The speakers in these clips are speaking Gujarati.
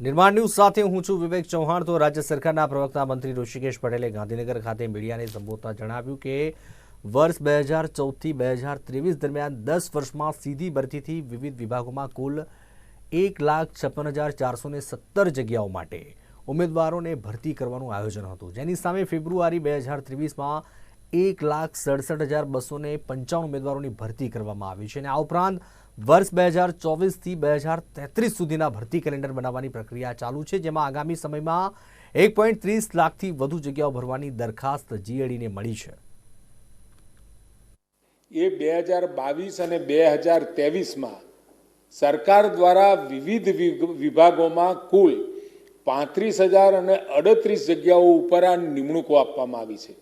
નિર્માણ ન્યૂઝ સાથે હું છું વિવેક ચૌહાણ. તો રાજ્ય સરકારના પ્રવક્તા મંત્રી ઋષિકેશ પટેલે ગાંધીનગર ખાતે મીડિયાને સંબોધતા જણાવ્યું કે વર્ષ બે હજાર ચૌદથી બે હજાર ત્રેવીસ દરમિયાન દસ વર્ષમાં સીધી ભરતીથી વિવિધ વિભાગોમાં કુલ એક લાખ છપ્પન હજાર ચારસો સત્તર જગ્યાઓ માટે ઉમેદવારોને ભરતી કરવાનું આયોજન હતું. જેની સામે ફેબ્રુઆરી બે હજાર ત્રેવીસમાં એક લાખ સડસઠ હજાર બસો પંચાવન ઉમેદવારોની ભરતી કરવામાં આવી છે અને આ ઉપરાંત વર્ષ બે હજાર ચોવીસથી બે હજાર તેત્રીસ સુધીના ભરતી કેલેન્ડર બનાવવાની પ્રક્રિયા ચાલુ છે, જેમાં આગામી સમયમાં એક પોઈન્ટ ત્રીસ લાખથી વધુ જગ્યાઓ ભરવાની દરખાસ્ત જીએડીને મળી છે. એ બે હજાર બાવીસ અને બે હજાર ત્રેવીસમાં સરકાર દ્વારા વિવિધ વિભાગોમાં કુલ પાંત્રીસ હજાર અને અડત્રીસ જગ્યાઓ ઉપર આ નિમણૂકો આપવામાં આવી છે.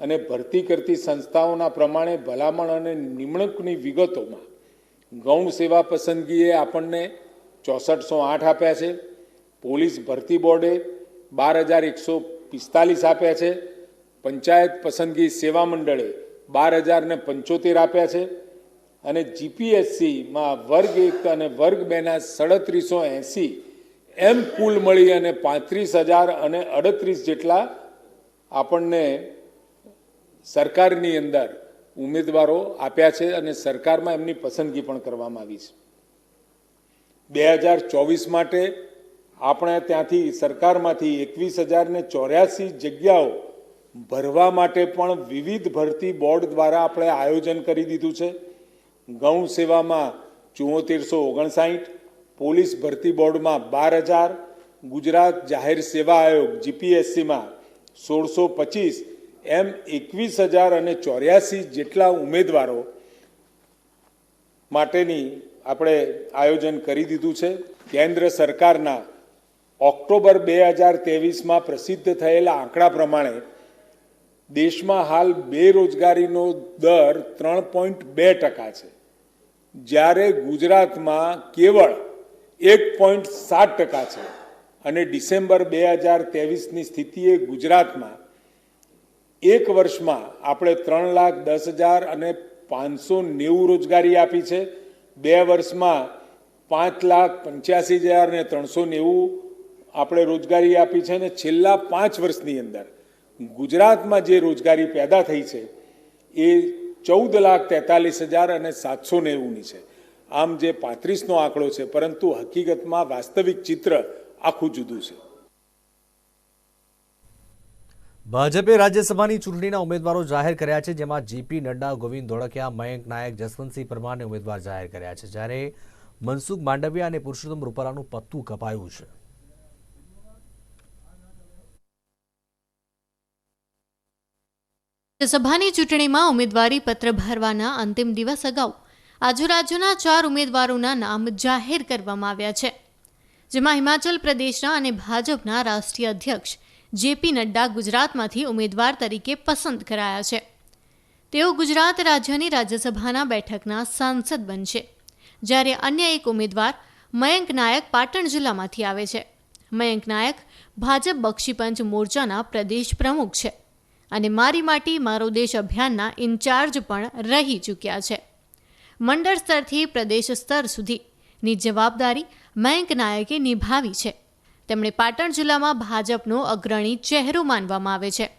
અને ભરતી કરતી સંસ્થાઓના પ્રમાણે ભલામણ અને નિમણૂકની વિગતોમાં ગૌણ સેવા પસંદગીએ આપણને ચોસઠસો આઠ આપ્યા છે. પોલીસ ભરતી બોર્ડે બાર હજાર એકસો પિસ્તાલીસ આપ્યા છે. પંચાયત પસંદગી સેવા મંડળે બાર હજારને પંચોતેર આપ્યા છે. અને જીપીએસસીમાં વર્ગ એક અને વર્ગ બેના સડત્રીસો એંસી એમ કુલ મળી અને પાંત્રીસ હજાર અને અડત્રીસ જેટલા આપણને સરકારની અંદર ઉમેદવારો આપ્યા છે અને સરકારમાં એમની પસંદગી પણ કરવામાં આવી છે. બે હજાર ચોવીસ માટે આપણે ત્યાંથી સરકારમાંથી એકવીસ હજાર ને ચોર્યાસી જગ્યાઓ ભરવા માટે પણ વિવિધ ભરતી બોર્ડ દ્વારા આપણે આયોજન કરી દીધું છે. ગૌ સેવામાં ચુમ્મોતેરસો ઓગણસાઠ, પોલીસ ભરતી બોર્ડમાં બાર હજાર, ગુજરાત જાહેર સેવા આયોગ, જીપીએસસીમાં સોળસો પચીસ એમ એકવીસ હજાર અને ચોર્યાસી જેટલા ઉમેદવારો માટેની આપણે આયોજન કરી દીધું છે. કેન્દ્ર સરકારના ઓક્ટોબર બે હજાર ત્રેવીસમાં પ્રસિદ્ધ થયેલા આંકડા પ્રમાણે દેશમાં હાલ બેરોજગારીનો દર ત્રણ પોઈન્ટ બે ટકા છે. જ્યારે ગુજરાતમાં કેવળ એક પોઈન્ટ સાત ટકા છે અને ડિસેમ્બર બે હજાર ત્રેવીસની સ્થિતિએ ગુજરાતમાં એક વર્ષમાં આપણે ત્રણ લાખ દસ હજાર અને પાંચસો નેવું રોજગારી આપી છે. બે વર્ષમાં પાંચ લાખ પંચ્યાસી હજાર અને ત્રણસો નેવું આપણે રોજગારી આપી છે અને છેલ્લા પાંચ વર્ષની અંદર ગુજરાતમાં જે રોજગારી પેદા થઈ છે એ ચૌદ લાખ તેતાલીસ હજાર અને સાતસો નેવુંની છે. આમ જે પાંત્રીસનો આંકડો છે, પરંતુ હકીકતમાં વાસ્તવિક ચિત્ર આખું જુદું છે. ભાજપે રાજ્યસભાની ચૂંટણીના ઉમેદવારો જાહેર કર્યા છે, જેમાં જીપી નડ્ડા, ગોવિંદ ધોળકિયા, મયંક નાયક, જસવંતસિંહ પરમારને ઉમેદવાર જાહેર કર્યા છે. જ્યારે મનસુખ માંડવિયા અને પુરુષોત્તમ રૂપાલાનું પત્તું કપાયું છે. સભાની ચૂંટણીમાં ઉમેદવારી પત્ર ભરવાના અંતિમ દિવસ અગાઉ આજુરાજ્યના ચાર ઉમેદવારોના નામ જાહેર કરવામાં આવ્યા છે, જેમાં હિમાચલ પ્રદેશના અને ભાજપના રાષ્ટ્રીય અધ્યક્ષ જેપી નડ્ડા ગુજરાતમાંથી ઉમેદવાર તરીકે પસંદ કરાયા છે. તેઓ ગુજરાત રાજ્યની રાજ્યસભાના બેઠકના સાંસદ બનશે. જ્યારે અન્ય એક ઉમેદવાર મયંક નાયક પાટણ જિલ્લામાંથી આવે છે. મયંક નાયક ભાજપ બક્ષીપંચ મોરચાના પ્રદેશ પ્રમુખ છે અને મારી માટી, મારો દેશ અભિયાનના ઇન્ચાર્જ પણ રહી ચૂક્યા છે. મંડળ સ્તરથી પ્રદેશ સ્તર સુધીની જવાબદારી મયંક નાયકે નિભાવી છે. તેમણે પાટણ જિલ્લામાં ભાજપનો અગ્રણી ચહેરો માનવામાં આવે છે.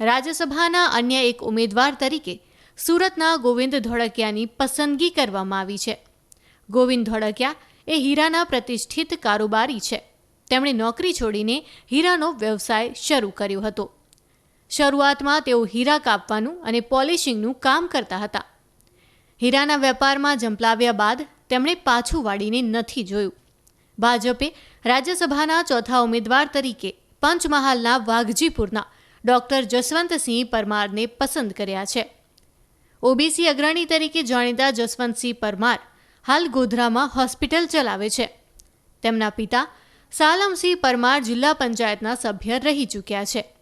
રાજ્યસભાના અન્ય એક ઉમેદવાર તરીકે સુરતના ગોવિંદ ધોળકિયાની પસંદગી કરવામાં આવી છે. ગોવિંદ ધોળકિયા એ હીરાના પ્રતિષ્ઠિત કારોબારી છે. તેમણે નોકરી છોડીને હીરાનો વ્યવસાય શરૂ કર્યો હતો. શરૂઆતમાં તેઓ હીરા કાપવાનું અને પોલિશિંગનું કામ કરતા હતા. હીરાના વેપારમાં જંપલાવ્યા બાદ તેમણે પાછું વાળીને નથી જોયું. ભાજપે રાજ્યસભાના ચોથા ઉમેદવાર તરીકે પંચમહાલના વાઘજીપુરના ડોક્ટર જસવંતસિંહ પરમારને પસંદ કર્યા છે. ઓબીસી અગ્રણી તરીકે જાણીતા જસવંતસિંહ પરમાર હાલ ગોધરામાં હોસ્પિટલ ચલાવે છે. તેમના પિતા સાલમસિંહ પરમાર જિલ્લા પંચાયતના સભ્ય રહી ચૂક્યા છે.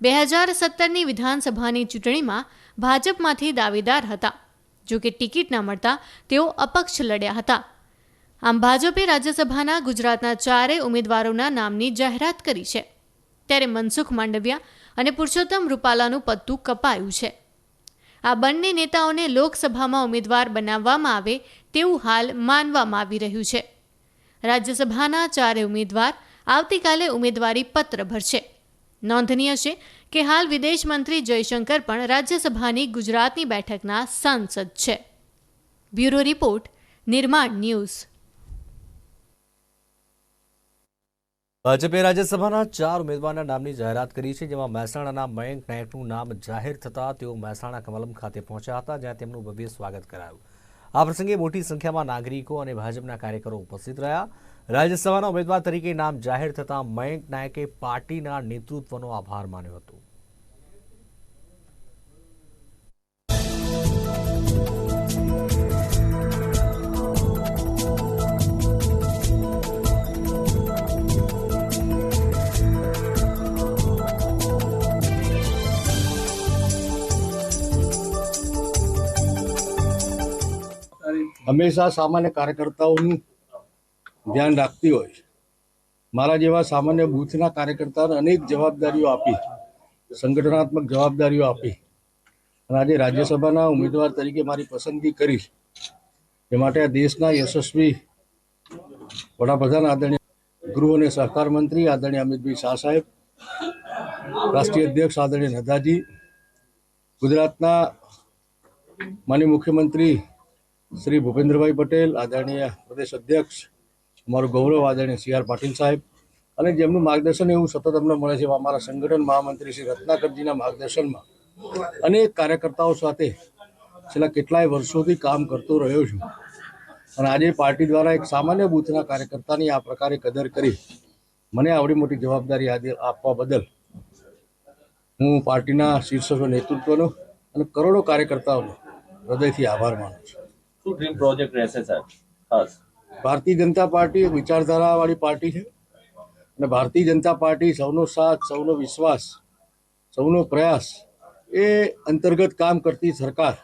બે હજાર સત્તરની વિધાનસભાની ચૂંટણીમાં ભાજપમાંથી દાવેદાર હતા. જો કે ટિકિટ ના મળતા તેઓ અપક્ષ લડ્યા હતા. આમ ભાજપે રાજ્યસભાના ગુજરાતના ચારેય ઉમેદવારોના નામની જાહેરાત કરી છે. ત્યારે મનસુખ માંડવિયા અને પુરુષોત્તમ રૂપાલાનું પત્તું કપાયું છે. આ બંને નેતાઓને લોકસભામાં ઉમેદવાર બનાવવામાં આવે તેવું હાલ માનવામાં આવી રહ્યું છે. રાજ્યસભાના ચારે ઉમેદવાર આવતીકાલે ઉમેદવારી પત્ર ભરશે. નોંધનીય છે કે હાલ વિદેશ મંત્રી જયશંકર પણ રાજ્યસભાની ગુજરાતની બેઠકના સાંસદ છે. Bureau report, Nirman news. ભાજપે રાજ્યસભાના ચાર ઉમેદવારના નામની જાહેરાત કરી છે, જેમાં મહેસાણાના મયંક નાયકનું નામ જાહેર થતાં તેઓ મહેસાણા કમલમ ખાતે પહોંચ્યા હતા, જ્યાં તેમનું ભવ્ય સ્વાગત કરાયું. આ પ્રસંગે મોટી સંખ્યામાં નાગરિકો અને ભાજપના કાર્યકરો ઉપસ્થિત રહ્યા. રાજ્યસભાના ઉમેદવાર તરીકે નામ જાહેર થતાં મયંક નાયકે પાર્ટીના નેતૃત્વનો આભાર માન્યો હતો. હંમેશા સામાન્ય કાર્યકર્તાઓનું ધ્યાન રાખતી હોય મારા જેવા સામાન્ય બૂથના કાર્યકર્તાઓને અનેક જવાબદારીઓ આપી, સંગઠનાત્મક જવાબદારીઓ આપી અને આજે રાજ્યસભાના ઉમેદવાર તરીકે મારી પસંદગી કરી એ માટે આ દેશના યશસ્વી વડાપ્રધાન આદરણીય ગૃહ અને સહકાર મંત્રી આદરણીય અમિતભાઈ શાહ સાહેબ, રાષ્ટ્રીય અધ્યક્ષ આદરણીય નદાજી ગુજરાતના માનનીય મુખ્યમંત્રી શ્રી ભૂપેન્દ્રભાઈ પટેલ, આદરણીય પ્રદેશ અધ્યક્ષ અમારું ગૌરવ આદરણીય સી આર પાટીલ સાહેબ અને જેમનું માર્ગદર્શન એવું સતત અમને મળે છે, અમારા સંગઠન મહામંત્રી શ્રી રત્નાકરજીના માર્ગદર્શનમાં. અનેક કાર્યકર્તાઓ સાથે છેલ્લા કેટલાય વર્ષોથી કામ કરતો રહ્યો છું. અને આજે પાર્ટી દ્વારા એક સામાન્ય બૂથના કાર્યકર્તાની આ પ્રકારે કદર કરી મને આવડી મોટી જવાબદારી આપવા બદલ હું પાર્ટીના શીર્ષ નેતૃત્વનો અને કરોડો કાર્યકર્તાઓનો હૃદયથી આભાર માનું છું. શું ડ્રીમ પ્રોજેક્ટ રહેશે સાહેબ? ખાસ. ભારતીય જનતા પાર્ટી એક વિચારધારાવાળી પાર્ટી છે. અને ભારતીય જનતા પાર્ટી સૌનો સાથ, સૌનો વિશ્વાસ, સૌનો પ્રયાસ એ અંતર્ગત કામ કરતી સરકાર.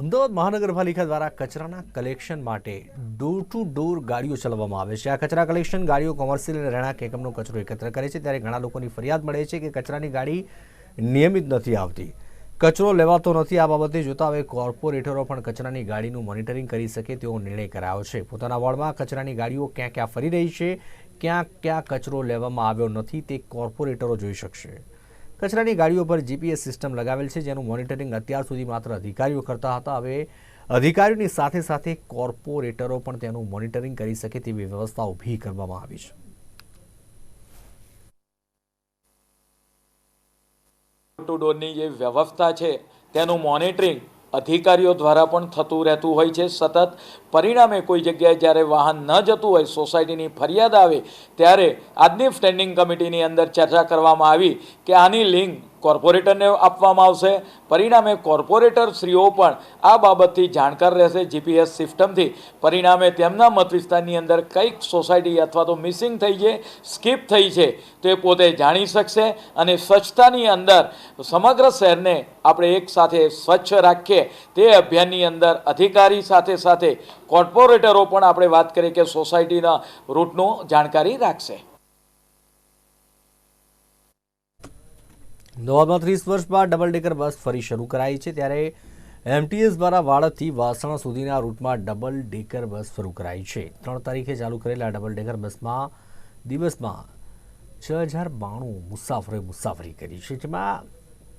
અમદાવાદ મહાનગરપાલિકા દ્વારા કચરાના કલેક્શન માટે ડોર ટુ ડોર ગાડીઓ ચલાવવામાં આવે છે. આ કચરા કલેક્શન ગાડીઓ કોમર્શિયલ અને રહેણાંક એકમનો કચરો એકત્ર કરે છે. ત્યારે ઘણા લોકોની ફરિયાદ મળે છે કે કચરાની ગાડી નિયમિત નથી આવતી. કચરો લેવાતો નથી. આ બાબતે જોતા હવે કોર્પોરેટરો પણ કચરાની ગાડીનું મોનિટરિંગ કરી શકે તેવો નિર્ણય કરાયો છે. પોતાના વોર્ડમાં કચરાની ગાડીઓ ક્યાં ક્યાં ફરી રહી છે, ક્યાં ક્યાં કચરો લેવામાં આવ્યો નથી તે કોર્પોરેટરો જોઈ શકશે. કચરાની ગાડીઓ પર જીપીએસ સિસ્ટમ લગાવેલ છે, જેનું મોનિટરિંગ અત્યાર સુધી માત્ર અધિકારીઓ કરતા હતા. હવે અધિકારીઓની સાથે સાથે કોર્પોરેટરો પણ તેનું મોનિટરિંગ કરી શકે તેવી વ્યવસ્થા ઊભી કરવામાં આવી છે. ટુ ડોરની જે વ્યવસ્થા છે, તેનું મોનિટરિંગ અધિકારીઓ દ્વારા પણ થતું રહેતું હોય છે. સતત પરિણામે કોઈ જગ્યાએ જ્યારે વાહન ન જતું હોય, સોસાયટીની ફરિયાદ આવે ત્યારે આજની સ્ટેન્ડિંગ કમિટીની અંદર ચર્ચા કરવામાં આવી કે આની લિંક કોર્પોરેટરને આપવામાં આવશે. પરિણામે કોર્પોરેટર શ્રીઓ પણ આ બાબતથી જાણકાર રહેશે. જીપીએસ સિસ્ટમથી પરિણામે તેમના મત વિસ્તારની અંદર કંઈક સોસાયટી અથવા તો મિસિંગ થઈ છે, સ્કીપ થઈ છે, તો એ પોતે જાણી શકશે અને સ્વચ્છતાની અંદર સમગ્ર શહેરને આપણે એક સાથે સ્વચ્છ રાખીએ તે અભિયાનની અંદર અધિકારી સાથે સાથે કોર્પોરેટરો પણ આપણે વાત કરીએ કે સોસાયટીના રૂટનું જાણકારી રાખશે. અમદાવાદમાં ત્રીસ વર્ષ બાદ ડબલ ડેકર બસ ફરી શરૂ કરાઈ છે ત્યારે એમટીએસ દ્વારા વાડદથી વાસણા સુધીના રૂટમાં ડબલ ડેકર બસ શરૂ કરાઈ છે. ત્રણ તારીખે ચાલુ કરેલા ડબલ ડેકર બસમાં દિવસમાં છ હજાર બાણું મુસાફરોએ મુસાફરી કરી છે, જેમાં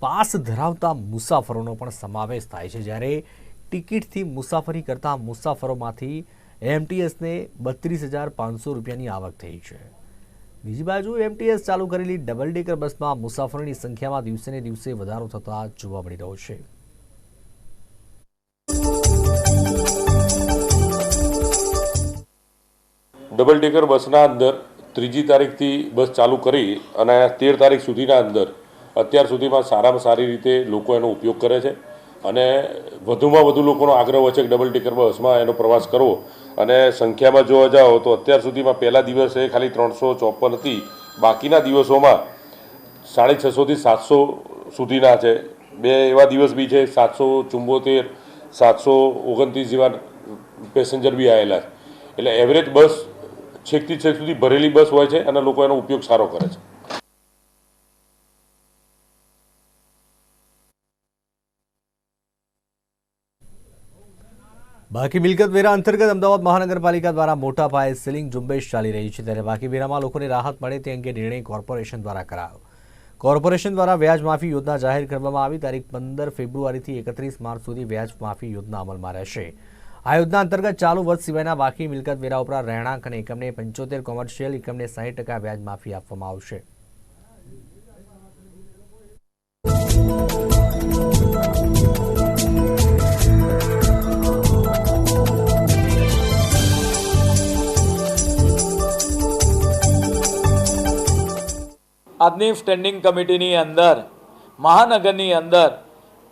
પાસ ધરાવતા મુસાફરોનો પણ સમાવેશ થાય છે. જ્યારે ટિકિટથી મુસાફરી કરતા મુસાફરોમાંથી એમટીએસને બત્રીસ હજાર પાંચસો રૂપિયાની આવક થઈ છે. બીજી બાજુ એમટીએસ ચાલુ કરેલી ડબલ ડેકર બસમાં મુસાફરોની સંખ્યામાં દિવસે ને દિવસે વધારો થતા જોવા મળી રહ્યો છે. ડબલ ડેકર બસના અંદર ત્રીજી તારીખથી બસ ચાલુ કરી અને તેર તારીખ સુધીના અંદર અત્યાર સુધીમાં સારામાં સારી રીતે લોકો એનો ઉપયોગ કરે છે અને વધુમાં વધુ લોકોનો આગ્રહ હોય છે કે ડબલ ડેકર બસમાં એનો પ્રવાસ કરવો અને સંખ્યામાં જોવા જાઓ તો અત્યાર સુધીમાં પહેલા દિવસે ખાલી ત્રણસો ચોપન હતી. બાકીના દિવસોમાં સાડી છસોથી સાતસો સુધીના છે. બે એવા દિવસ બી છે, સાતસો ચુંબોતેર, સાતસો ઓગણત્રીસ જેવા પેસેન્જર બી આવેલા છે. એટલે એવરેજ બસ છેકથી છેક સુધી ભરેલી બસ હોય છે અને લોકો એનો ઉપયોગ સારો કરે છે. બાકી મિલકત વેરા અંતર્ગત અમદાવાદ મહાનગરપાલિકા દ્વારા મોટા પાયે સીલિંગ ઝુંબેશ ચાલી રહી છે ત્યારે બાકી વેરામાં લોકોને રાહત મળે તે અંગે નિર્ણય કોર્પોરેશન દ્વારા કરાયો. કોર્પોરેશન દ્વારા વ્યાજ માફી યોજના જાહેર કરવામાં આવી. તારીખ પંદર ફેબ્રુઆરીથી એકત્રીસ માર્ચ સુધી વ્યાજ માફી યોજના અમલમાં રહેશે. આ યોજના અંતર્ગત ચાલુ વર્ષ સિવાયના બાકી મિલકત વેરા ઉપરાંત રહેણાંક અને એકમને પંચોતેર, કોમર્શિયલ એકમને સાહીઠ ટકા વ્યાજ માફી આપવામાં આવશે. આજની સ્ટેન્ડિંગ કમિટીની અંદર, મહાનગરની અંદર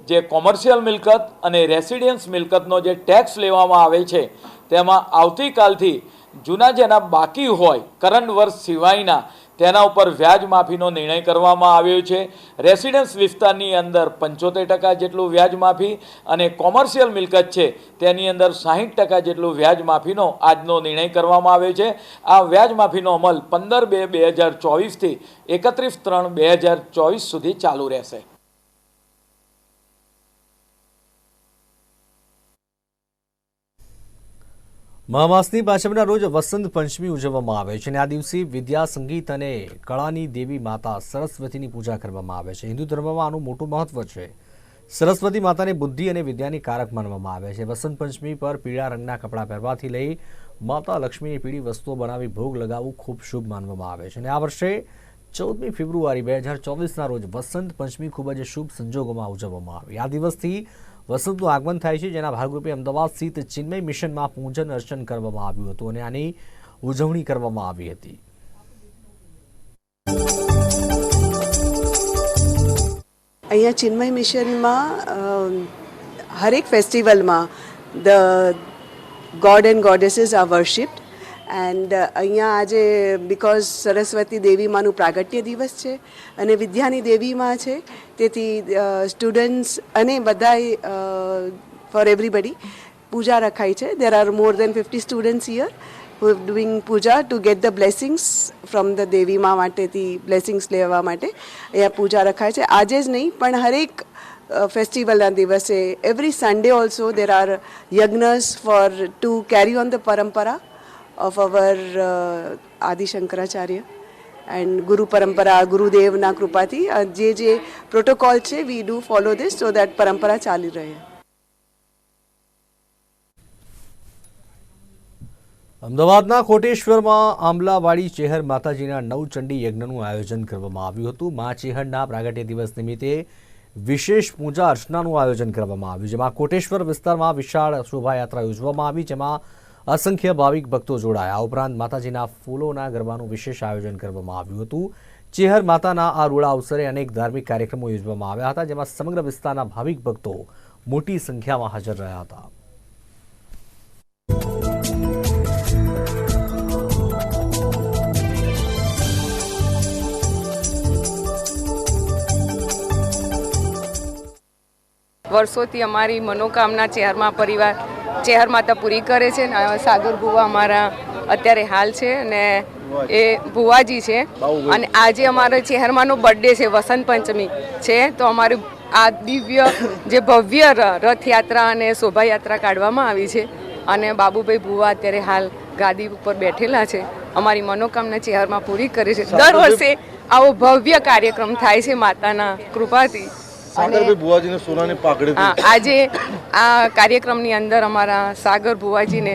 જે કોમર્શિયલ મિલકત અને રેસિડેન્સ મિલકતનો જે ટેક્સ લેવામાં આવે છે, તેમાં આવતીકાલથી જૂના જેના બાકી હોય કરંટ વર્ષ સિવાયના તેના ઉપર વ્યાજ માફીનો નિર્ણય કરવામાં આવ્યો છે. રેસિડેન્સ વિસ્તારની અંદર પંચોતેર ટકા જેટલું વ્યાજ માફી અને કોમર્શિયલ મિલકત છે તેની અંદર સાહીઠ ટકા જેટલું વ્યાજ માફીનો આજનો નિર્ણય કરવામાં આવ્યો છે. આ વ્યાજ માફીનો અમલ પંદર બે બે હજાર ચોવીસથી એકત્રીસ ત્રણ બે હજાર ચોવીસ સુધી ચાલુ રહેશે. મહામાસની પાછળના રોજ વસંત પંચમી ઉજવવામાં આવે છે અને આ દિવસે વિદ્યા, સંગીત અને કળાની દેવી માતા સરસ્વતીની પૂજા કરવામાં આવે છે. હિન્દુ ધર્મમાં આનું મોટું મહત્વ છે. સરસ્વતી માતાને બુદ્ધિ અને વિદ્યાની કારક માનવામાં આવે છે. વસંત પંચમી પર પીળા રંગના કપડાં પહેરવાથી લઈ માતા લક્ષ્મીની પીળી વસ્તુઓ બનાવી ભોગ લગાવવું ખૂબ શુભ માનવામાં આવે છે. અને આ વર્ષે ચૌદમી ફેબ્રુઆરી બે હજાર ચોવીસના રોજ વસંત પંચમી ખૂબ જ શુભ સંજોગોમાં ઉજવવામાં આવી. આ દિવસથી વસંતનું આગમન થાય છે, જેના ભાગરૂપે અમદાવાદ સ્થિત ચિન્મય મિશનમાં પૂજન અર્ચન કરવામાં આવ્યું હતું અને આની ઉજવણી કરવામાં આવી હતી. અહીંયા ચિન્મય મિશનમાં હરેક ફેસ્ટિવલમાં the god and goddesses are worshipped. And અહીંયા આજે બિકોઝ સરસ્વતી દેવીમાંનું પ્રાગટ્ય દિવસ છે અને વિદ્યાની દેવીમાં છે, તેથી સ્ટુડન્ટ્સ અને બધાય ફોર એવરીબડી પૂજા રખાય છે. There are more than fifty students here who doing puja to get the blessings from the દેવીમાં માટેથી બ્લેસિંગ્સ લેવા માટે અહીંયા પૂજા રખાય છે. આજે જ નહીં, પણ હરેક ફેસ્ટિવલના દિવસે every Sunday also there are yagnas for to carry on the parampara of our Shankaracharya and guru parampara ગુરુદેવના કૃપાથી અ, જે જે પ્રોટોકોલ છે we do follow this so that parampara ચાલી રહે અમદાવાદના કોટેશ્વરમાં આંબલાવાડી ચેહર માતાજીના નવચંડી યજ્ઞનું આયોજન કરવામાં આવ્યું હતું. મા ચેહરના પ્રાગટ્ય દિવસ નિમિત્તે વિશેષ પૂજા અર્ચનાનું આયોજન કરવામાં આવ્યું. જેમાં કોટેશ્વર વિસ્તારમાં વિશાળ શોભાયાત્રા યોજવામાં આવી જેમાં અસંખ્ય ભાવિક ભક્તો જોડાયા. ઉપરાંત માતાજીના ફૂલોના ગરબાનું વિશેષ આયોજન કરવામાં આવ્યું હતું. ચેહર માતાના આ રૂડા અવસરે અનેક ધાર્મિક કાર્યક્રમો યોજવામાં આવ્યા હતા, જેમાં સમગ્ર વિસ્તારના ભાવિક ભક્તો મોટી સંખ્યામાં હાજર રહ્યા હતા. વર્ષોથી અમારી મનોકામના ચેહરમાં પરિવાર ચેહર માતા પૂરી કરે છે સાગર ભુવા અમારા અત્યારે હાલ છે અને એ ભુવાજી છે. અને આજે અમારો ચેહરમાનો બર્થડે છે વસંત પંચમી છે. તો અમારે આ દિવ્ય જે ભવ્ય રથયાત્રા અને શોભાયાત્રા કાઢવામાં આવી છે. અને બાબુભાઈ ભુવા અત્યારે હાલ ગાદી ઉપર બેઠેલા છે. અમારી મનોકામના ચેહરમાં પૂરી કરે છે. દર વર્ષે આવો ભવ્ય કાર્યક્રમ થાય છે માતાના કૃપાથી. આજે આ કાર્યક્રમની અંદર અમારા સાગર ભુવાજીને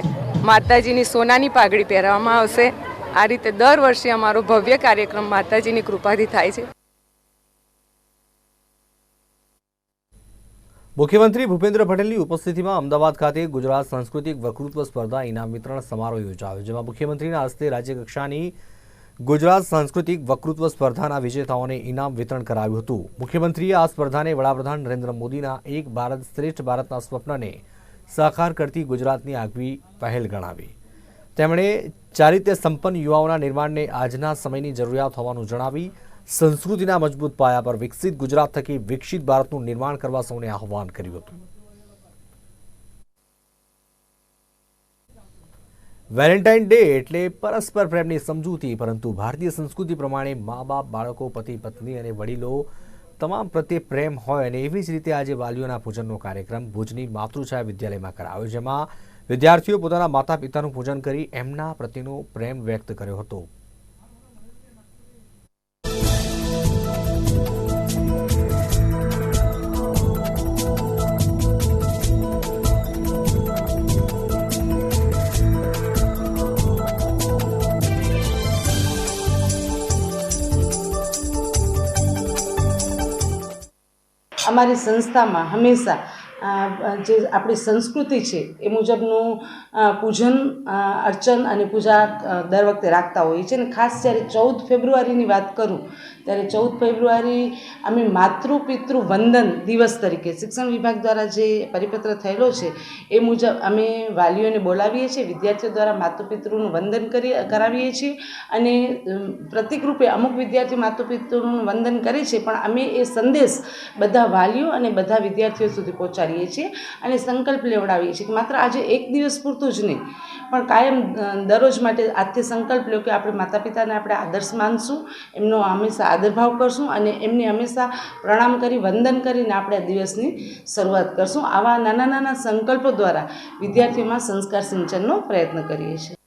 માતાજીની સોનાની પાઘડી પહેરવામાં આવશે. આ રીતે દર વર્ષે અમારો ભવ્ય કાર્યક્રમ માતાજીની કૃપાથી થાય છે. મુખ્યમંત્રી ભૂપેન્દ્ર પટેલની ઉપસ્થિતિમાં અમદાવાદ ખાતે ગુજરાત સાંસ્કૃતિક વકૃત્વ સ્પર્ધા ઇનામ વિતરણ સમારોહ યોજાયો જેમાં મુખ્યમંત્રીના હસ્તે રાજ્યકક્ષાની ગુજરાત સાંસ્કૃતિક વકૃત્વ સ્પર્ધાના વિજેતાઓને ઇનામ વિતરણ કરાયું હતું. મુખ્યમંત્રીએ આ સ્પર્ધાને વડાપ્રધાન નરેન્દ્ર મોદીના એક ભારત શ્રેષ્ઠ ભારતના સ્વપ્નને સાકાર કરતી ગુજરાતની આગવી પહેલ ગણાવી. તેમણે ચારિત્ર્ય સંપન્ન યુવાઓના નિર્માણને આજના સમયની જરૂરિયાત હોવાનું જણાવી, સંસ્કૃતિના મજબૂત પાયા પર વિકસિત ગુજરાત થકી વિકસિત ભારતનું નિર્માણ કરવા સૌને આહ્વાન કર્યું હતું. વેલેન્ટાઇન ડે એટલે પરસ્પર પ્રેમની સમજૂતી, પરંતુ ભારતીય સંસ્કૃતિ પ્રમાણે મા બાપ બાળકો, પતિ, પત્ની અને વડીલો તમામ પ્રત્યે પ્રેમ હોય અને એવી જ રીતે આજે વાલીઓના પૂજનનો કાર્યક્રમ ભુજની માતૃછાયા વિદ્યાલયમાં કરાયો જેમાં વિદ્યાર્થીઓ પોતાના માતા પિતાનું પૂજન કરી એમના પ્રત્યેનો પ્રેમ વ્યક્ત કર્યો હતો. અમારી સંસ્થામાં હંમેશા જે આપણી સંસ્કૃતિ છે એ મુજબનું પૂજન અર્ચન અને પૂજા દર વખતે રાખતા હોઈએ છીએ. અને ખાસ જ્યારે ચૌદ ફેબ્રુઆરીની વાત કરું, ત્યારે ચૌદ ફેબ્રુઆરી અમે માતૃ પિતૃ વંદન દિવસ તરીકે શિક્ષણ વિભાગ દ્વારા જે પરિપત્ર થયેલો છે, એ મુજબ અમે વાલીઓને બોલાવીએ છીએ, વિદ્યાર્થીઓ દ્વારા માતૃ પિતૃનું વંદન કરી, કરાવીએ છીએ. અને પ્રતિકરૂપે અમુક વિદ્યાર્થીઓ માતૃ પિતૃનું વંદન કરે છે, પણ અમે એ સંદેશ બધા વાલીઓ અને બધા વિદ્યાર્થીઓ સુધી પહોંચાડીએ છીએ અને સંકલ્પ લેવડાવીએ છીએ કે માત્ર આજે એક દિવસ પૂરતું જ નહીં. પણ કાયમ દરરોજ માટે આજથી સંકલ્પ લ્યો કે આપણે માતા પિતાને આપણે આદર્શ માનશું, એમનો હંમેશા આદરભાવ કરશું અને એમને હંમેશા પ્રણામ કરી, વંદન કરીને આપણે આ દિવસની શરૂઆત કરશું. આવા નાના નાના સંકલ્પો દ્વારા વિદ્યાર્થીઓમાં સંસ્કાર સિંચનનો પ્રયત્ન કરીએ છીએ.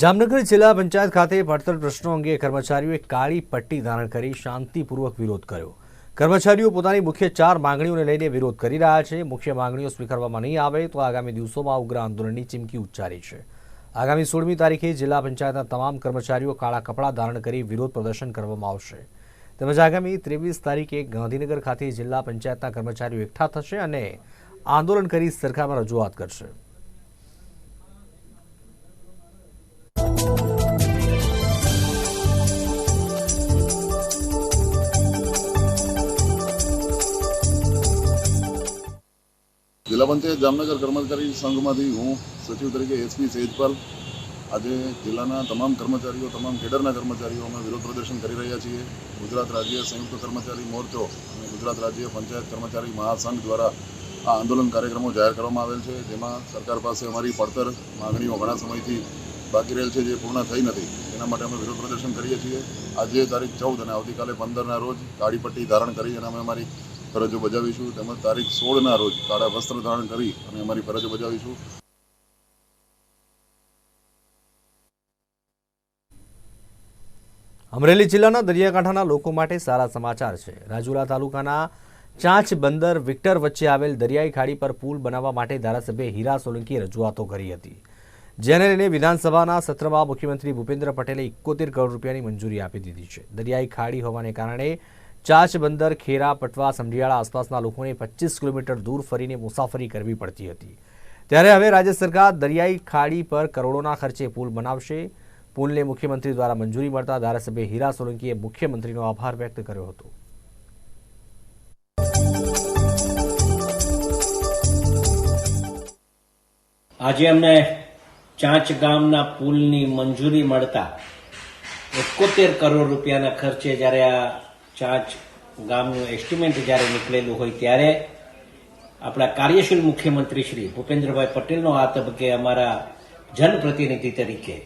જામનગર જિલ્લા પંચાયત ખાતે પડતર પ્રશ્નો અંગે કર્મચારીઓએ કાળી પટ્ટી ધારણ કરી શાંતિપૂર્વક વિરોધ કર્યો. કર્મચારીઓ પોતાની મુખ્ય ચાર માંગણીઓને લઈને વિરોધ કરી રહ્યા છે. મુખ્ય માંગણીઓ સ્વીકારવામાં નહીં આવે તો આગામી દિવસોમાં ઉગ્ર આંદોલનની ચીમકી ઉચ્ચારી છે. આગામી સોળમી તારીખે જિલ્લા પંચાયતના તમામ કર્મચારીઓ કાળા કપડાં ધારણ કરી વિરોધ પ્રદર્શન કરવામાં આવશે. તેમજ આગામી ત્રેવીસ તારીખે ગાંધીનગર ખાતે જિલ્લા પંચાયતના કર્મચારીઓ એકઠા થશે અને આંદોલન કરી સરકારમાં રજૂઆત કરશે. જિલ્લા પંચાયત જામનગર કર્મચારી સંઘમાંથી હું સચિવ તરીકે એસપી સેજપાલ આજે જિલ્લાના તમામ કર્મચારીઓ, તમામ કેડરના કર્મચારીઓ અમે વિરોધ પ્રદર્શન કરી રહ્યા છીએ. ગુજરાત રાજ્ય સંયુક્ત કર્મચારી મોરચો અને ગુજરાત રાજ્ય પંચાયત કર્મચારી મહાસંઘ દ્વારા આ આંદોલન કાર્યક્રમો જાહેર કરવામાં આવેલ છે. જેમાં સરકાર પાસે અમારી પડતર માગણીઓ ઘણા સમયથી બાકી રહેલ છે, જે પૂર્ણ થઈ નથી. એના માટે અમે વિરોધ પ્રદર્શન કરીએ છીએ. આજે તારીખ ચૌદ અને આવતીકાલે પંદરના રોજ કાળી પટ્ટી ધારણ કરી અને અમે અમારી ફરજો બજાવીશું. તેમજ તારીખ સોળના રોજ કાળા વસ્ત્ર ધારણ કરી અને અમારી ફરજો બજાવીશું. અમરેલી જિલ્લાના દરિયાકાંઠાના લોકો માટે સારા સમાચાર છે. રાજુલા તાલુકાના ચાંચ બંદર વિક્ટર વચ્ચે આવેલ દરિયાઈ ખાડી પર પુલ બનાવવા માટે ધારાસભ્ય હીરા સોલંકીએ રજૂઆતો કરી હતી. જેને લઈને વિધાનસભાના સત્રમાં મુખ્યમંત્રી ભૂપેન્દ્ર પટેલે એકોતેર કરોડ રૂપિયાની મંજૂરી આપી દીધી છે. દરિયાઈ ખાડી હોવાને કારણે ચાચ બંદર ખેરા, પટવા, સમઢિયાળા આસપાસના લોકોને પચીસ કિલોમીટર દૂર ફરીને મુસાફરી કરવી પડતી હતી. ત્યારે હવે રાજ્ય સરકાર દરિયાઈ ખાડી પર કરોડોના ખર્ચે પુલ બનાવશે. પુલને મુખ્યમંત્રી દ્વારા મંજૂરી મળતા ધારાસભ્ય હીરા સોલંકીએ મુખ્યમંત્રીનો આભાર વ્યક્ત કર્યો હતો. આજે અમને ચાંચ ગામના પુલની મંજૂરી મળતા એકોતેર કરોડ રૂપિયાના ખર્ચે જ્યારે આ ચાંચ ગામનું એસ્ટિમેટ જ્યારે નીકળેલું હોય ત્યારે આપણા કાર્યશીલ મુખ્યમંત્રી શ્રી ભૂપેન્દ્રભાઈ પટેલનો આ તબક્કે અમારા જનપ્રતિનિધિ તરીકે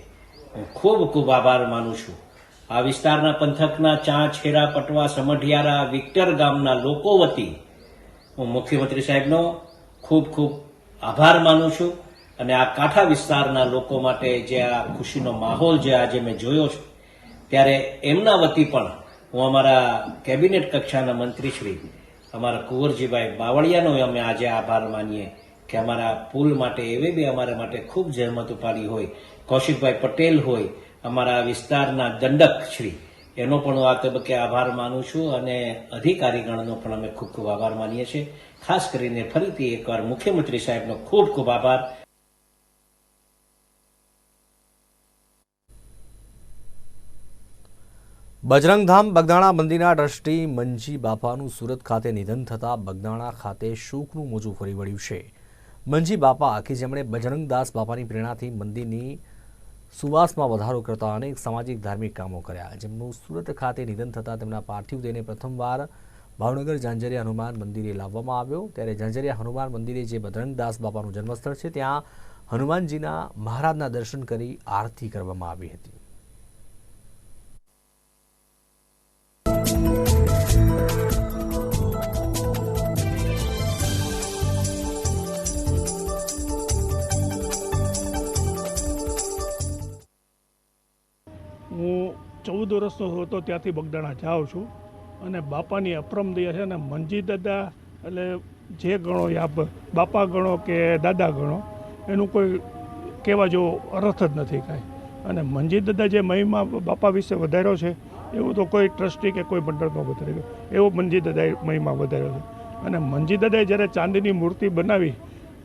હું ખૂબ ખૂબ આભાર માનું છું. આ વિસ્તારના પંથકના હેરા પટવા, સમઢિયારા, વિક્ટર ગામના લોકો વતી હું મુખ્યમંત્રી સાહેબનો ખૂબ ખૂબ આભાર માનું છું અને આ કાંઠા વિસ્તારના લોકો માટે જે આ ખુશીનો માહોલ જે આજે મેં જોયો છે, ત્યારે એમના વતી પણ હું અમારા કેબિનેટ કક્ષાના મંત્રી શ્રી અમારા કુંવરજીભાઈ બાવળિયાનો અમે આજે આભાર માનીએ કે અમારા પુલ માટે, એવી બી અમારા માટે ખૂબ જહેમત ઉપાડી હોય. કૌશિકભાઈ પટેલ હોય, અમારા વિસ્તારના દંડક શ્રી, એનો પણ હું આ તબક્કે આભાર માનું છું અને અધિકારીગણનો પણ અમે ખૂબ ખૂબ આભાર માનીએ છીએ. ખાસ કરીને ફરીથી એકવાર મુખ્યમંત્રી સાહેબનો ખૂબ ખૂબ આભાર. બજરંગધામ બગદાણા મંદિરના ટ્રસ્ટી મંજી બાપાનું સુરત ખાતે નિધન થતાં બગદાણા ખાતે શોકનું મોજું ફરી વળ્યું છે. મંજી બાપા, કે જેમણે બજરંગદાસ બાપાની પ્રેરણાથી મંદિરની સુવાસમાં વધારો કરતા અનેક સામાજિક ધાર્મિક કામો કર્યા. જેમનું સુરત ખાતે નિધન થતાં તેમના પાર્થિવ દેહને પ્રથમવાર ભાવનગર ઝાંઝરિયા હનુમાન મંદિરે લાવવામાં આવ્યો. ત્યારે ઝાંઝરિયા હનુમાન મંદિરે જે બજરંગદાસ બાપાનું જન્મસ્થળ છે, ત્યાં હનુમાનજીના મહારાજના દર્શન કરી આરતી કરવામાં આવી હતી. હું ચૌદ વર્ષનો હતો, ત્યાંથી બગદાણા જાઉં છું અને બાપાની અપરમ દયા છે અને મંજી દાદા એટલે જે ગણો યા બાપા ગણો કે દાદા ગણો, એનું કોઈ કહેવા જેવો અર્થ જ નથી કાંઈ. અને મંજી દાદા જે મહિમા બાપા વિશે વધાર્યો છે એવું તો કોઈ ટ્રસ્ટી કે કોઈ મંડળમાં વધારે એવો મંજી દાદાએ મહિમા વધાર્યો છે. અને મંજી દાદાએ જ્યારે ચાંદીની મૂર્તિ બનાવી,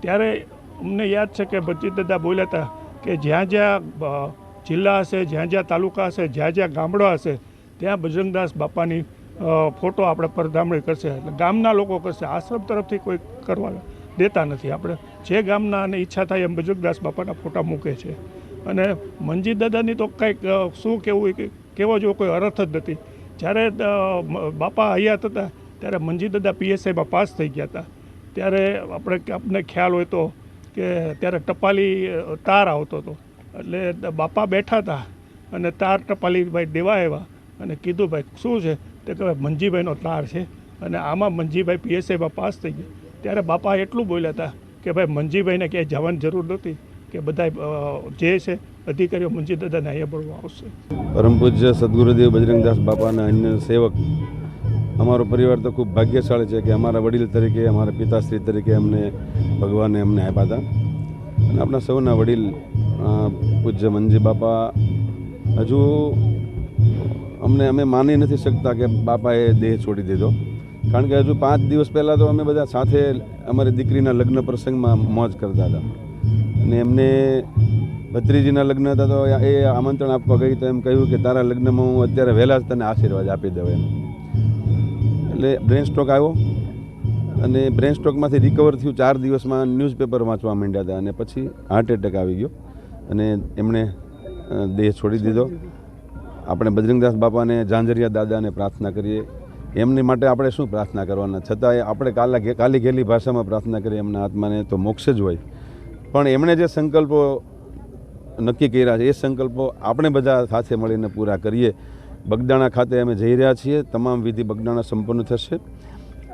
ત્યારે અમને યાદ છે કે મનજી દાદા બોલ્યા હતા કે જ્યાં જ્યાં જિલ્લા હશે, જ્યાં જ્યાં તાલુકા હશે, જ્યાં જ્યાં ગામડા હશે, ત્યાં બજરંગદાસ બાપાની ફોટો આપણે પરધામણી કરશે. એટલે ગામના લોકો કરશે. આશ્રમ તરફથી કોઈ કરવા દેતા નથી આપણે. જે ગામના અને ઈચ્છા થાય એમ બજરંગદાસ બાપાના ફોટા મૂકે છે. અને મંજી દાદાની તો કંઈક શું કહેવું કે કહેવા જો કોઈ અર્થ જ નથી. જ્યારે બાપા હયાત હતા ત્યારે મંજી દાદા પીએસઆઈમાં પાસ થઈ ગયા હતા. ત્યારે આપણે આપને ખ્યાલ હોય તો કે ત્યારે ટપાલી તાર આવતો હતો. એટલે બાપા બેઠા હતા અને તાર ટપાલી ભાઈ દેવા આવ્યા અને કીધું, ભાઈ, શું છે? તે કે, ભાઈ, મંજીભાઈનો તાર છે. અને આમાં મંજીભાઈ પીએસઆઈમાં પાસ થઈ ગયા. ત્યારે બાપા એટલું બોલ્યા હતા કે, ભાઈ, મંજીભાઈને ક્યાંય જવાની જરૂર નથી કે બધા જે છે, અધિકારીઓ મંજી દાદાને અહીંયા ભરવા આવશે. પરમ પૂજ્ય સદગુરુદેવ બજરંગદાસ બાપાના અન્ય સેવક. અમારો પરિવાર તો ખૂબ ભાગ્યશાળી છે કે અમારા વડીલ તરીકે, અમારા પિતાશ્રી તરીકે અમને ભગવાને અમને આપ્યા હતા. અને આપણા સૌના વડીલ પૂજ્ય મનજી બાપા, હજુ અમને, અમે માની નથી શકતા કે બાપાએ દેહ છોડી દીધો. કારણ કે હજુ પાંચ દિવસ પહેલાં તો અમે બધા સાથે અમારી દીકરીના લગ્ન પ્રસંગમાં મોજ કરતા હતા. અને એમને ભત્રીજીના લગ્ન હતા તો એ આમંત્રણ આપવા ગઈ તો એમ કહ્યું કે તારા લગ્નમાં હું અત્યારે વહેલા જ તને આશીર્વાદ આપી દઉં એમ. એટલે બ્રેન સ્ટ્રોક આવ્યો અને બ્રેન સ્ટ્રોકમાંથી રિકવર થયું ચાર દિવસમાં ન્યૂઝપેપર વાંચવા માંડ્યા હતા અને પછી હાર્ટ એટેક આવી ગયો અને એમણે દેહ છોડી દીધો. આપણે બજરંગદાસ બાપાને, ઝાંઝરિયા દાદાને પ્રાર્થના કરીએ. એમની માટે આપણે શું પ્રાર્થના કરવાના? છતાંય આપણે કાલા કાલી ગેલી ભાષામાં પ્રાર્થના કરીએ એમના આત્માને, તો મોક્ષ જ હોય. પણ એમણે જે સંકલ્પો નક્કી કર્યા છે, એ સંકલ્પો આપણે બધા સાથે મળીને પૂરા કરીએ. બગદાણા ખાતે અમે જઈ રહ્યા છીએ. તમામ વિધિ બગદાણા સંપન્ન થશે.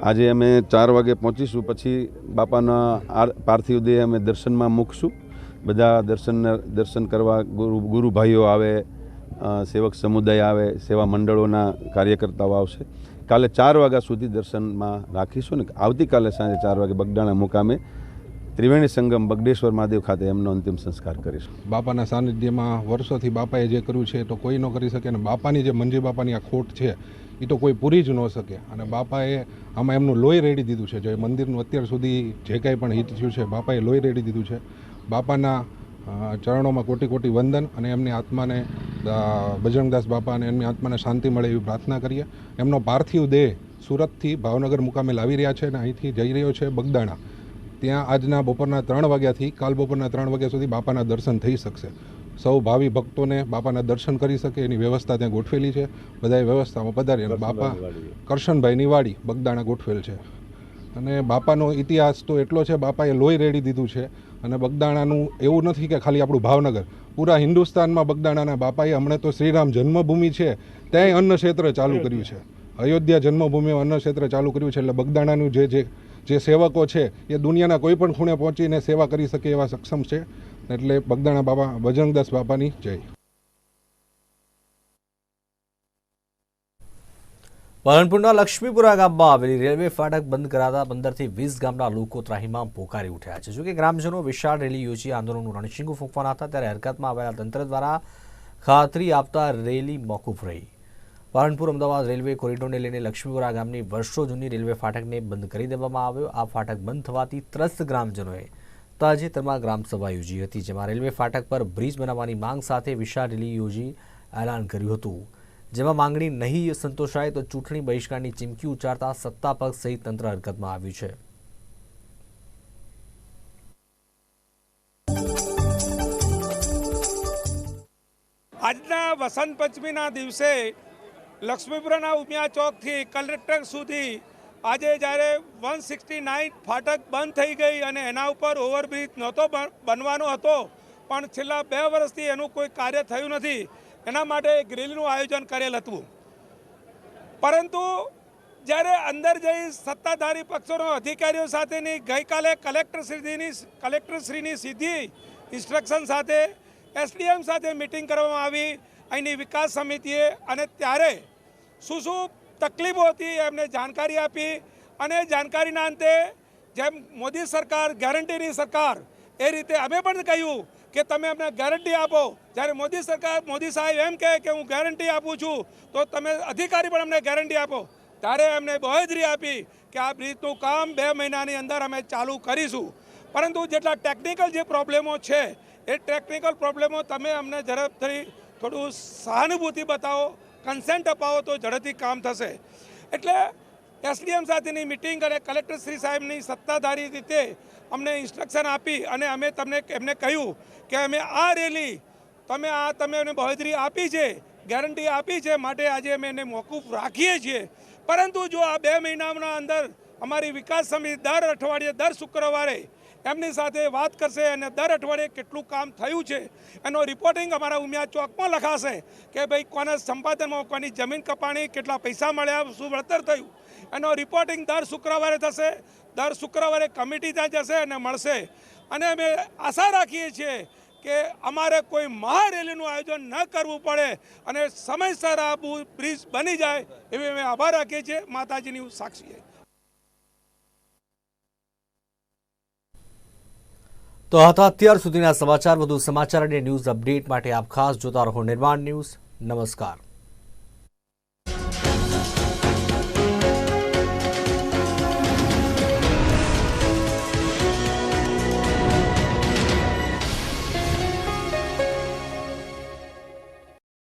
આજે અમે ચાર વાગે પહોંચીશું. પછી બાપાના પાર્થિવ દેહ અમે દર્શનમાં મૂકશું. બધા દર્શન દર્શન કરવા ગુરુ ગુરુભાઈઓ આવે સેવક સમુદાય આવે, સેવા મંડળોના કાર્યકર્તાઓ આવશે. કાલે ચાર વાગ્યા સુધી દર્શનમાં રાખીશું ને આવતીકાલે સાંજે ચાર વાગે બગદાણા મુકામે ત્રિવેણી સંગમ બગડેશ્વર મહાદેવ ખાતે એમનો અંતિમ સંસ્કાર કરીશ. બાપાના સાનિધ્યમાં વર્ષોથી બાપાએ જે કર્યું છે તો કોઈ ન કરી શકે અને બાપાની જે મંજી બાપાની આ ખોટ છે એ તો કોઈ પૂરી જ ન શકે. અને બાપાએ આમાં એમનું લોહી રેડી દીધું છે. જે મંદિરનું અત્યાર સુધી જે કાંઈ પણ હિત થયું છે, બાપાએ લોહી રેડી દીધું છે. બાપાના ચરણોમાં કોટી કોટી વંદન અને એમની આત્માને બજરંગદાસ બાપા અને એમની આત્માને શાંતિ મળે એવી પ્રાર્થના કરીએ. એમનો પાર્થિવ દેહ સુરતથી ભાવનગર મુકામે લાવી રહ્યા છે અને અહીંથી જઈ રહ્યો છે બગદાણા. ત્યાં આજના બપોરના ત્રણ વાગ્યાથી કાલ બપોરના ત્રણ વાગ્યા સુધી બાપાના દર્શન થઈ શકશે. સૌ ભાવિ ભક્તોને બાપાના દર્શન કરી શકે એની વ્યવસ્થા ત્યાં ગોઠવેલી છે. બધાએ વ્યવસ્થામાં પધારી અને બાપા કરશનભાઈની વાડી બગદાણા ગોઠવેલ છે. અને બાપાનો ઇતિહાસ તો એટલો છે બાપાએ લોહી રેડી દીધું છે. અને બગદાણાનું એવું નથી કે ખાલી આપણું ભાવનગર. પૂરા હિન્દુસ્તાનમાં બગદાણાના બાપાએ હમણાં તો શ્રીરામ જન્મભૂમિ છે ત્યાંય અન્ન ક્ષેત્ર ચાલુ કર્યું છે. અયોધ્યા જન્મભૂમિ અન્ન ક્ષેત્ર ચાલુ કર્યું છે એટલે બગદાણાનું જે જે જે સેવકો છે, એ દુનિયાના કોઈ પણ ખૂણે પહોંચીને સેવા કરી શકે એવા સક્ષમ છે. એટલે બગદાણા બાબા બજરંગદાસ બાપાની જય. પાલનપુરના લક્ષ્મીપુરા ગામમાં આવેલી રેલવે ફાટક બંધ કરાતા પંદરથી વીસ ગામના લોકો ત્રાહીમામ પોકારી ઉઠ્યા છે. જોકે ગ્રામજનો વિશાળ રેલી યોજી આંદોલનનું રણશીંગું ફૂંકવાના હતા, ત્યારે હરકતમાં આવેલા તંત્ર દ્વારા ખાતરી આપતા રેલી મોકૂફ રહી. પાલનપુર અમદાવાદ રેલવે કોરિડોરને લઈને લક્ષ્મીપુરા ગામની વર્ષો જૂની રેલવે ફાટકને બંધ કરી દેવામાં આવ્યો. આ ફાટક બંધ થવાથી ત્રસ્ત ગ્રામજનોએ તાજેતરમાં ગ્રામસભા યોજી હતી, જેમાં રેલવે ફાટક પર બ્રિજ બનાવવાની માંગ સાથે વિશાળ રેલી યોજી એલાન કર્યું હતું. જેમાં માંગણી નહીં સંતોષાય તો ચૂંટણી બહિષ્કારની ચીમકી ઉચ્ચારતા સત્તા પક્ષ સહિત તંત્ર હરકતમાં આવ્યું છે. આજના વસંત પંચમીના દિવસે લક્ષ્મીપુરાના ઉમિયા ચોકથી કલેક્ટર સુધી આજે જ્યારે વન સિક્સટી નાઇન ફાટક બંધ થઈ ગઈ અને એના ઉપર ઓવરબ્રિજ નહોતો બનવાનો હતો, પણ છેલ્લા બે વર્ષથી એનું કોઈ કાર્ય થયું નથી. એના માટે એક રેલીનું આયોજન કરેલ હતું. પરંતુ જ્યારે અંદર જઈ સત્તાધારી પક્ષોના અધિકારીઓ સાથેની ગઈકાલે કલેક્ટરશ્રીની કલેક્ટરશ્રીની સીધી ઇન્સ્ટ્રક્શન સાથે એસડીએમ સાથે મિટિંગ કરવામાં આવી. અહીંની વિકાસ સમિતિએ અને ત્યારે શું શું તકલીફો હતી એમને જાણકારી આપી અને જાણકારીના અંતે જેમ મોદી સરકાર, ગેરંટીની સરકાર, એ રીતે અમે પણ કહ્યું કે તમે અમને ગેરંટી આપો. જ્યારે મોદી સરકાર, મોદી સાહેબ એમ કહે કે હું ગેરંટી આપું છું, તો તમે અધિકારી પણ અમને ગેરંટી આપો. ત્યારે એમને બાંહેધરી આપી કે આ બ્રિજનું કામ બે મહિનાની અંદર અમે ચાલુ કરીશું. પરંતુ જેટલા ટેકનિકલ જે પ્રોબ્લેમો છે, એ ટેકનિકલ પ્રોબ્લેમો તમે અમને ઝડપથી થોડું સહાનુભૂતિ બતાવો કન્સેન્ટ અપાવો તો ઝડપથી કામ થશે. એટલે એસડીએમ સાથેની મિટિંગ અને કલેક્ટર શ્રી સાહેબની સત્તાધારી રીતે અમને ઇન્સ્ટ્રક્શન આપી અને અમે તમને એમને કહ્યું કે અમે આ રેલી તમે આ તમે એમને બહોદરી આપી છે ગેરંટી આપી છે, માટે આજે અમે એને મોકૂફ રાખીએ છીએ. પરંતુ જો આ બે મહિનાના અંદર અમારી વિકાસ સમિતિ દર અઠવાડિયે દર શુક્રવારે એમની સાથે વાત કરશે અને દર અઠવાડિયે કેટલું કામ થયું છે એનો રિપોર્ટિંગ અમારા ઉમિયા ચોકમાં લખાશે કે ભાઈ કોના સંપાદનમાં, કોની જમીન કપાણી, કેટલા પૈસા મળ્યા, શું વળતર થયું. એનો રિપોર્ટિંગ દર શુક્રવારે થશે, દર શુક્રવારે કમિટી ત્યાં જશે અને મળશે. અને અમે આશા રાખીએ છીએ કે અમારે કોઈ મહારેલીનું આયોજન ન કરવું પડે અને સમયસર આ બ્રિજ બની જાય એવી અમે આભાર રાખીએ છીએ. માતાજીની સાક્ષીએ. તો હતા અત્યાર સુધીના સમાચાર. વધુ સમાચાર અને ન્યૂઝ અપડેટ માટે આપ ખાસ જોતા રહો નિર્માણ ન્યૂઝ. નમસ્કાર.